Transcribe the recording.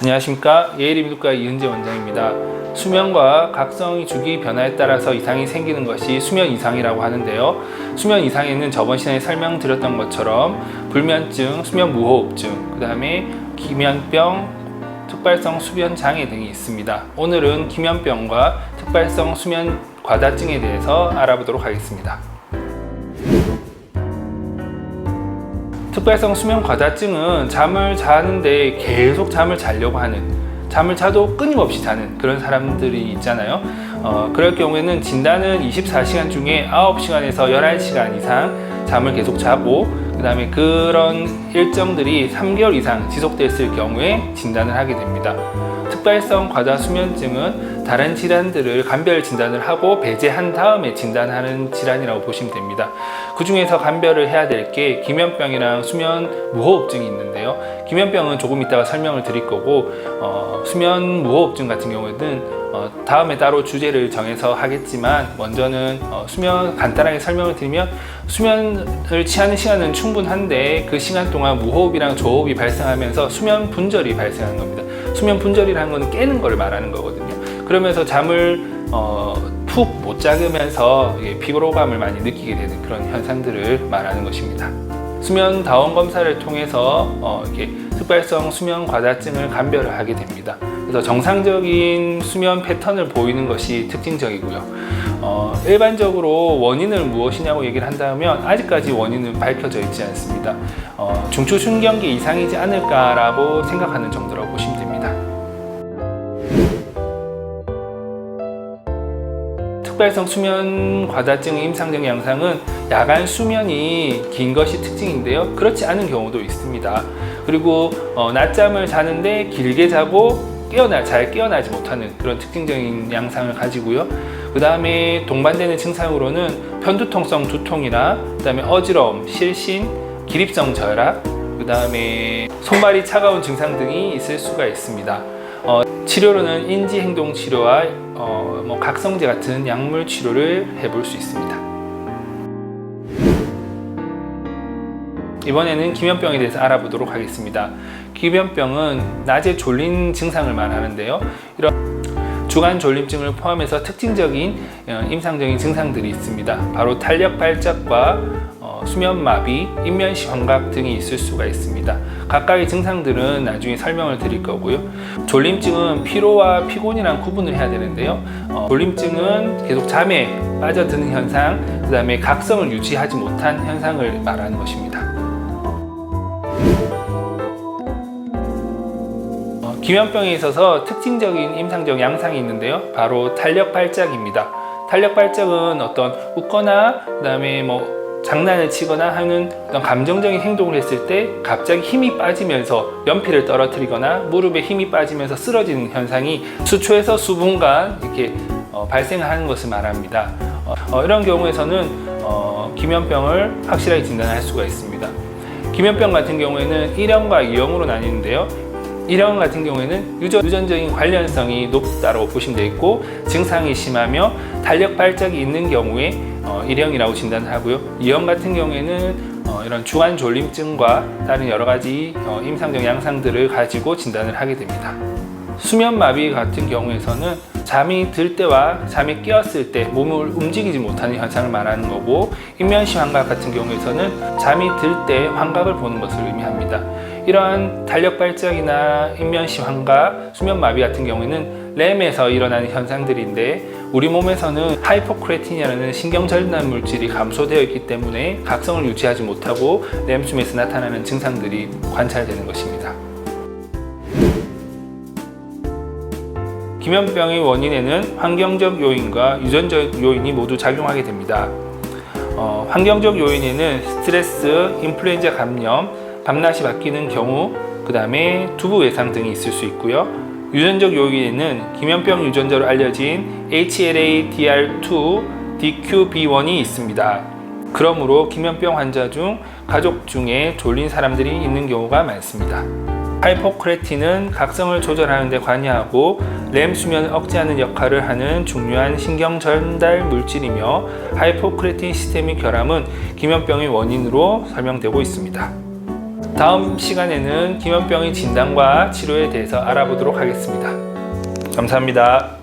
안녕하십니까 예일이미국과 이은재 원장입니다. 수면과 각성의 주기 변화에 따라서 이상이 생기는 것이 수면 이상이라고 하는데요. 수면 이상에는 저번 시간에 설명드렸던 것처럼 불면증, 수면 무호흡증, 그 다음에 기면병, 특발성 수면 장애 등이 있습니다. 오늘은 기면병과 특발성 수면 과다증에 대해서 알아보도록 하겠습니다. 특발성 수면 과다증은 잠을 자는데 계속 잠을 자려고 하는 잠을 자도 끊임없이 자는 그런 사람들이 있잖아요. 어, 그럴 경우에는 진단은 24시간 중에 9시간에서 11시간 이상 잠을 계속 자고 그 다음에 그런 일정들이 3개월 이상 지속됐을 경우에 진단을 하게 됩니다. 특발성 과다 수면증은 다른 질환들을 간별 진단을 하고 배제한 다음에 진단하는 질환이라고 보시면 됩니다. 그 중에서 간별을 해야 될 게 기면병이랑 수면 무호흡증이 있는데요. 기면병은 조금 이따가 설명을 드릴 거고 어, 수면 무호흡증 같은 경우에는 어, 다음에 따로 주제를 정해서 하겠지만 먼저는 어, 수면 간단하게 설명을 드리면 수면을 취하는 시간은 충분한데 그 시간 동안 무호흡이랑 저호흡이 발생하면서 수면 분절이 발생하는 겁니다. 수면 분절이라는 건 깨는 걸 말하는 거거든요. 그러면서 잠을 어, 푹 못 자면서 피로감을 많이 느끼게 되는 그런 현상들을 말하는 것입니다. 수면 다원 검사를 통해서 어, 이렇게 특발성 수면 과다증을 감별을 하게 됩니다. 그래서 정상적인 수면 패턴을 보이는 것이 특징적이고요. 어, 일반적으로 원인을 무엇이냐고 얘기를 한다면 아직까지 원인은 밝혀져 있지 않습니다. 어, 중추신경계 이상이지 않을까라고 생각하는 정도라고 보시면 특발성 수면 과다증의 임상적 양상은 야간 수면이 긴 것이 특징인데요. 그렇지 않은 경우도 있습니다. 그리고 어, 낮잠을 자는데 길게 자고 깨어나 잘 깨어나지 못하는 그런 특징적인 양상을 가지고요. 그 다음에 동반되는 증상으로는 편두통성 두통이나 그 다음에 어지러움, 실신, 기립성 저혈압, 그 다음에 손발이 차가운 증상 등이 있을 수가 있습니다. 어, 치료로는 인지행동 치료와 어, 뭐 각성제 같은 약물 치료를 해볼 수 있습니다. 이번에는 기면병에 대해서 알아보도록 하겠습니다. 기면병은 낮에 졸린 증상을 말하는데요. 이런 주간 졸림증을 포함해서 특징적인 어, 임상적인 증상들이 있습니다. 바로 탄력 발작과 어, 수면 마비, 인면시 환각 등이 있을 수가 있습니다. 각각의 증상들은 나중에 설명을 드릴 거고요. 졸림증은 피로와 피곤이랑 구분을 해야 되는데요. 어, 졸림증은 계속 잠에 빠져드는 현상, 그 다음에 각성을 유지하지 못한 현상을 말하는 것입니다. 어, 기면병에 있어서 특징적인 임상적 양상이 있는데요. 바로 탄력 발작입니다. 탄력 발작은 어떤 웃거나 그다음에 뭐 장난을 치거나 하는 어떤 감정적인 행동을 했을 때 갑자기 힘이 빠지면서 연필을 떨어뜨리거나 무릎에 힘이 빠지면서 쓰러지는 현상이 수초에서 수분간 이렇게 어, 발생하는 것을 말합니다. 어, 어, 이런 경우에서는 어, 기면병을 확실하게 진단할 수가 있습니다. 기면병 같은 경우에는 1형과 2형으로 나뉘는데요. 1형 같은 경우에는 유전, 유전적인 관련성이 높다고 보시면 되겠고 증상이 심하며 탄력 발작이 있는 경우에 어, 1형이라고 진단을 하고요. 2형 같은 경우에는 어, 이런 주간 졸림증과 다른 여러 가지 어, 임상적 양상들을 가지고 진단을 하게 됩니다. 수면 마비 같은 경우에서는 잠이 들 때와 잠이 깨었을 때 몸을 움직이지 못하는 현상을 말하는 거고 인면시 환각 같은 경우에서는 잠이 들 때 환각을 보는 것을 의미합니다. 이러한 탄력 발작이나 인면시 환각, 수면 마비 같은 경우에는 램에서 일어나는 현상들인데 우리 몸에서는 하이포크레틴이라는 신경절단 물질이 감소되어 있기 때문에 각성을 유지하지 못하고 램숨에서 나타나는 증상들이 관찰되는 것입니다. 기면병의 원인에는 환경적 요인과 유전적 요인이 모두 작용하게 됩니다. 어, 환경적 요인에는 스트레스, 인플루엔자 감염, 밤낮이 바뀌는 경우, 그 다음에 두부 외상 등이 있을 수 있고요. 유전적 요인에는 기면병 유전자로 알려진 HLA-DR2, DQB1이 있습니다. 그러므로 기면병 환자 중 가족 중에 졸린 사람들이 있는 경우가 많습니다. 하이포크레틴은 각성을 조절하는 데 관여하고 렘 수면을 억제하는 역할을 하는 중요한 신경 전달 물질이며 하이포크레틴 시스테믹 결함은 기면병의 원인으로 설명되고 있습니다. 다음 시간에는 기면병의 진단과 치료에 대해서 알아보도록 하겠습니다. 감사합니다.